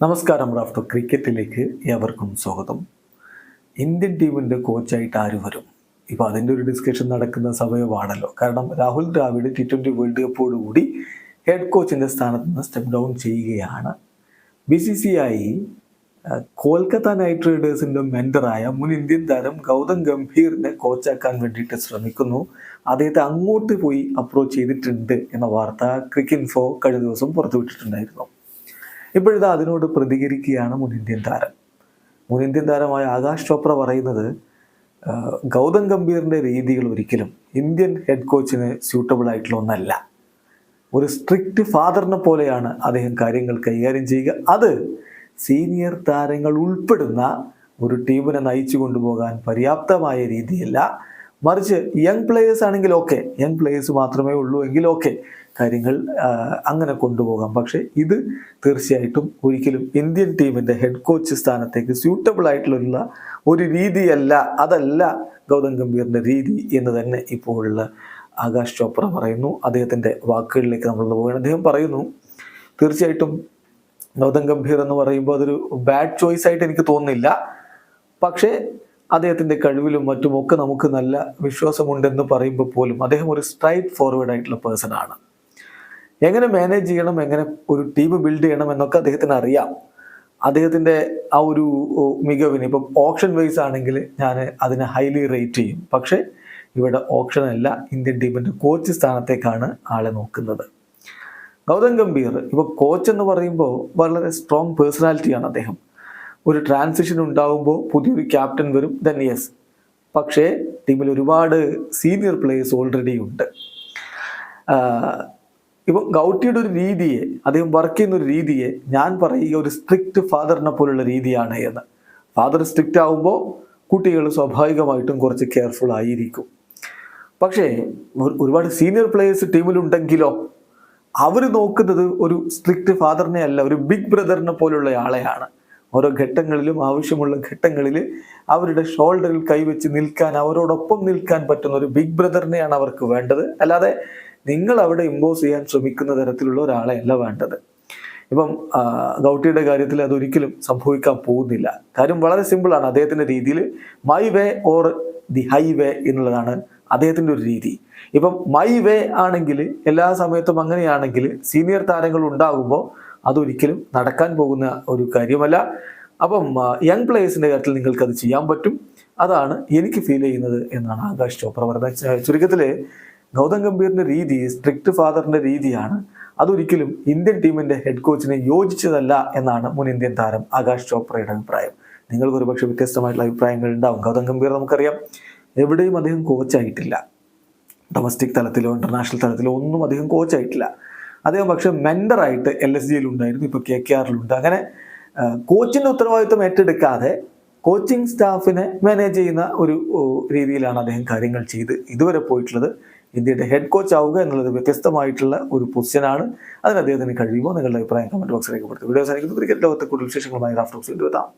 നമസ്കാരം റാഫ്റ്റർ ക്രിക്കറ്റിലേക്ക് ഏവർക്കും സ്വാഗതം. ഇന്ത്യൻ ടീമിന്റെ കോച്ചായിട്ട് ആര് വരും? ഇപ്പോൾ അതിന്റെ ഒരു ഡിസ്കഷൻ നടക്കുന്ന സമയമാണല്ലോ. കാരണം Rahul Dravid T twenty world കപ്പോടുകൂടി head കോച്ചിന്റെ സ്ഥാനത്ത് നിന്ന് സ്റ്റെപ്പ് ഡൗൺ ചെയ്യുകയാണ്. B C C I Kolkata Knight റൈഡേഴ്സിന്റെ മെന്ററായ മുൻ ഇന്ത്യൻ താരം ഗൗതം ഗംഭീറിനെ കോച്ചാക്കാൻ വേണ്ടിയിട്ട് ശ്രമിക്കുന്നു. അദ്ദേഹത്തെ അങ്ങോട്ട് പോയി അപ്രോച്ച് ചെയ്തിട്ടുണ്ട് എന്ന വാർത്ത ക്രിക്കറ്റ് ഇൻഫോ കഴിഞ്ഞ ദിവസം പുറത്തുവിട്ടിട്ടുണ്ടായിരുന്നു. ഇപ്പോഴിതാ അതിനോട് പ്രതികരിക്കുകയാണ് മുൻ ഇന്ത്യൻ താരം. മുൻ ഇന്ത്യൻ താരമായ ആകാശ് ചോപ്ര പറയുന്നത് ഗൗതം ഗംഭീറിന്റെ രീതികൾ ഒരിക്കലും ഇന്ത്യൻ ഹെഡ് കോച്ചിന് സ്യൂട്ടബിൾ ആയിട്ടുള്ള ഒന്നല്ല. ഒരു സ്ട്രിക്റ്റ് ഫാദറിനെ പോലെയാണ് അദ്ദേഹം കാര്യങ്ങൾ കൈകാര്യം ചെയ്യുക. അത് സീനിയർ താരങ്ങൾ ഉൾപ്പെടുന്ന ഒരു ടീമിനെ നയിച്ചു കൊണ്ടുപോകാൻ പര്യാപ്തമായ രീതിയല്ല. മറിച്ച് യങ് പ്ലേയേഴ്സ് ആണെങ്കിൽ ഓക്കെ യങ് പ്ലേയേഴ്സ് മാത്രമേ ഉള്ളൂ എങ്കിൽ ഓക്കെ കാര്യങ്ങൾ അങ്ങനെ കൊണ്ടുപോകാം. പക്ഷേ ഇത് തീർച്ചയായിട്ടും ഒരിക്കലും ഇന്ത്യൻ ടീമിന്റെ ഹെഡ് കോച്ച് സ്ഥാനത്തേക്ക് സ്യൂട്ടബിൾ ആയിട്ടുള്ള ഒരു രീതിയല്ല. അതല്ല ഗൗതം ഗംഭീറിന്റെ രീതി എന്ന് തന്നെ ഇപ്പോൾ ആകാശ് ചോപ്ര പറയുന്നു. അദ്ദേഹത്തിന്റെ വാക്കുകളിലേക്ക് നമ്മൾ പോവുകയാണ്. അദ്ദേഹം പറയുന്നു തീർച്ചയായിട്ടും ഗൗതം ഗംഭീർ എന്ന് പറയുമ്പോൾ അതൊരു ബാഡ് ചോയ്സ് ആയിട്ട് എനിക്ക് തോന്നുന്നില്ല. പക്ഷേ അദ്ദേഹത്തിന്റെ കഴിവിലും മറ്റുമൊക്കെ നമുക്ക് നല്ല വിശ്വാസമുണ്ടെന്ന് പറയുമ്പോൾ പോലും അദ്ദേഹം ഒരു സ്ട്രൈറ്റ് ഫോർവേഡ് ആയിട്ടുള്ള പേഴ്സൺ ആണ്. എങ്ങനെ മാനേജ് ചെയ്യണം എങ്ങനെ ഒരു ടീം ബിൽഡ് ചെയ്യണം എന്നൊക്കെ അദ്ദേഹത്തിന് അറിയാം. അദ്ദേഹത്തിന്റെ ആ ഒരു മികവിന് ഇപ്പം ഓപ്ഷൻ വൈസ് ആണെങ്കിൽ ഞാൻ അതിനെ ഹൈലി റേറ്റ് ചെയ്യും. പക്ഷേ ഇവിടെ ഓപ്ഷൻ അല്ല ഇന്ത്യൻ ടീമിന്റെ കോച്ച് സ്ഥാനത്തേക്കാണ് ആളെ നോക്കുന്നത്. ഗൗതം ഗംഭീർ ഇപ്പോൾ കോച്ച് എന്ന് പറയുമ്പോൾ വളരെ സ്ട്രോങ് പേഴ്സണാലിറ്റിയാണ് അദ്ദേഹം. ഒരു ട്രാൻസിഷൻ ഉണ്ടാകുമ്പോൾ പുതിയൊരു ക്യാപ്റ്റൻ വരും ദെൻ യെസ് പക്ഷേ ടീമിൽ ഒരുപാട് സീനിയർ പ്ലേയേഴ്സ് ഓൾറെഡി ഉണ്ട്. ഇപ്പം ഗൗട്ടിയുടെ ഒരു രീതിയെ അദ്ദേഹം വർക്ക് ചെയ്യുന്ന ഒരു രീതിയെ ഞാൻ പറയുക ഒരു സ്ട്രിക്റ്റ് ഫാദറിനെ പോലുള്ള രീതിയാണ് എന്ന്. ഫാദർ സ്ട്രിക്റ്റ് ആകുമ്പോൾ കുട്ടികൾ സ്വാഭാവികമായിട്ടും കുറച്ച് കെയർഫുൾ ആയിരിക്കും. പക്ഷേ ഒരു- ഒരുപാട് സീനിയർ പ്ലേയേഴ്സ് ടീമിലുണ്ടെങ്കിലോ അവർ നോക്കുന്നത് ഒരു സ്ട്രിക്റ്റ് ഫാദറിനെ അല്ല ഒരു ബിഗ് ബ്രദറിനെ പോലുള്ള ആളെയാണ്. ഓരോ ഘട്ടങ്ങളിലും ആവശ്യമുള്ള ഘട്ടങ്ങളിൽ അവരുടെ ഷോൾഡറിൽ കൈവച്ച് നിൽക്കാൻ അവരോടൊപ്പം നിൽക്കാൻ പറ്റുന്ന ഒരു ബിഗ് ബ്രദറിനെയാണ് അവർക്ക് വേണ്ടത്. അല്ലാതെ നിങ്ങൾ അവിടെ ഇമ്പോസ് ചെയ്യാൻ ശ്രമിക്കുന്ന തരത്തിലുള്ള ഒരാളെയല്ല വേണ്ടത്. ഇപ്പം ഗൗട്ടിയുടെ കാര്യത്തിൽ അതൊരിക്കലും സംഭവിക്കാൻ പോകുന്നില്ല. കാര്യം വളരെ സിമ്പിളാണ്. അദ്ദേഹത്തിന്റെ രീതിയിൽ my way or the highway എന്നുള്ളതാണ് അദ്ദേഹത്തിന്റെ ഒരു രീതി. ഇപ്പം മൈ വേ ആണെങ്കിൽ എല്ലാ സമയത്തും അങ്ങനെയാണെങ്കിൽ സീനിയർ താരങ്ങൾ ഉണ്ടാകുമ്പോൾ അതൊരിക്കലും നടക്കാൻ പോകുന്ന ഒരു കാര്യമല്ല. അപ്പം യങ് പ്ലേയേഴ്സിന്റെ കാര്യത്തിൽ നിങ്ങൾക്ക് അത് ചെയ്യാൻ പറ്റും. അതാണ് എനിക്ക് ഫീൽ ചെയ്യുന്നത് എന്നാണ് ആകാശ് ചോപ്ര പറയുന്നത് ചുരുക്കത്തിൽ ഗൗതം ഗംഭീറിന്റെ രീതി സ്ട്രിക്റ്റ് ഫാദറിന്റെ രീതിയാണ്. അതൊരിക്കലും ഇന്ത്യൻ ടീമിന്റെ ഹെഡ് കോച്ചിനെ യോജിച്ചതല്ല എന്നാണ് മുൻ ഇന്ത്യൻ താരം ആകാശ് ചോപ്രയുടെ അഭിപ്രായം. നിങ്ങൾക്ക് ഒരുപക്ഷെ വ്യത്യസ്തമായിട്ടുള്ള അഭിപ്രായങ്ങൾ ഉണ്ടാവും. ഗൗതം ഗംഭീർ നമുക്കറിയാം എവിടെയും അദ്ദേഹം കോച്ചായിട്ടില്ല ഡൊമസ്റ്റിക് തലത്തിലോ ഇന്റർനാഷണൽ തലത്തിലോ ഒന്നും അദ്ദേഹം കോച്ചായിട്ടില്ല അദ്ദേഹം പക്ഷെ മെൻഡറായിട്ട് എൽ എസ് ജിയിൽ ഉണ്ടായിരുന്നു ഇപ്പോൾ കെ കെ ആറിലുണ്ട്. അങ്ങനെ കോച്ചിന്റെ ഉത്തരവാദിത്വം ഏറ്റെടുക്കാതെ കോച്ചിങ് സ്റ്റാഫിനെ മാനേജ് ചെയ്യുന്ന ഒരു രീതിയിലാണ് അദ്ദേഹം കാര്യങ്ങൾ ചെയ്ത് ഇതുവരെ പോയിട്ടുള്ളത്. ഇന്ത്യയുടെ ഹെഡ് കോച്ച് ആവുക എന്നുള്ളത് വ്യത്യസ്തമായിട്ടുള്ള ഒരു പൊസിഷനാണ്. അതിന് അദ്ദേഹത്തിന് കഴിയുമോ നിങ്ങളുടെ അഭിപ്രായം കമന്റ് ബോക്സ് രേഖപ്പെടുത്തും വീഡിയോ സാധിക്കുന്നു ക്രിക്കറ്റ് ലോകത്തെ കൂടുതൽ വിശേഷങ്ങളുമായി റാഫ്റ്റോക്സ് എത്താം.